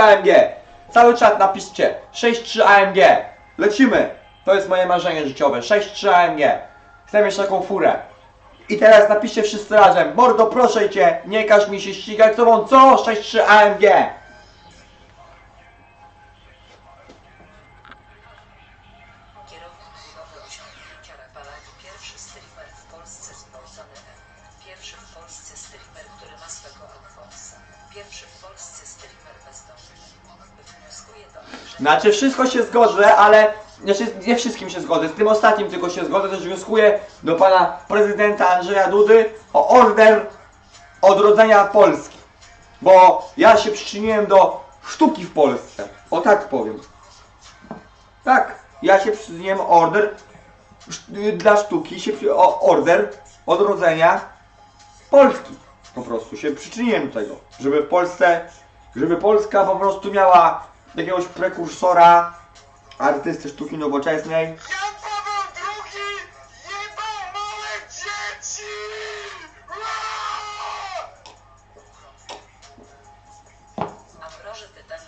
AMG. Cały czat napiszcie 6-3 AMG. Lecimy. To jest moje marzenie życiowe. 6-3 AMG. Chcę mieć taką furę. I teraz napiszcie wszyscy razem. Mordo, proszę cię, nie każ mi się ścigać z tobą. Co? 6-3 AMG. Kierownik osiągnięcia Pierwszy w Polsce streamer bezdomny. Wnioskuję do nich, że Znaczy wszystko się zgodzę, ale znaczy nie wszystkim się zgodzę. Z tym ostatnim tylko się zgodzę, też wnioskuję do pana prezydenta Andrzeja Dudy o order odrodzenia Polski. Bo ja się przyczyniłem do sztuki w Polsce. O tak powiem. Tak, ja się przyczyniłem order dla sztuki, się o order odrodzenia Polski po prostu się przyczyniłem do tego, żeby w Polsce, żeby Polska po prostu miała jakiegoś prekursora artysty sztuki nowoczesnej. Jan Paweł II jebał małe dzieci! A proszę pytań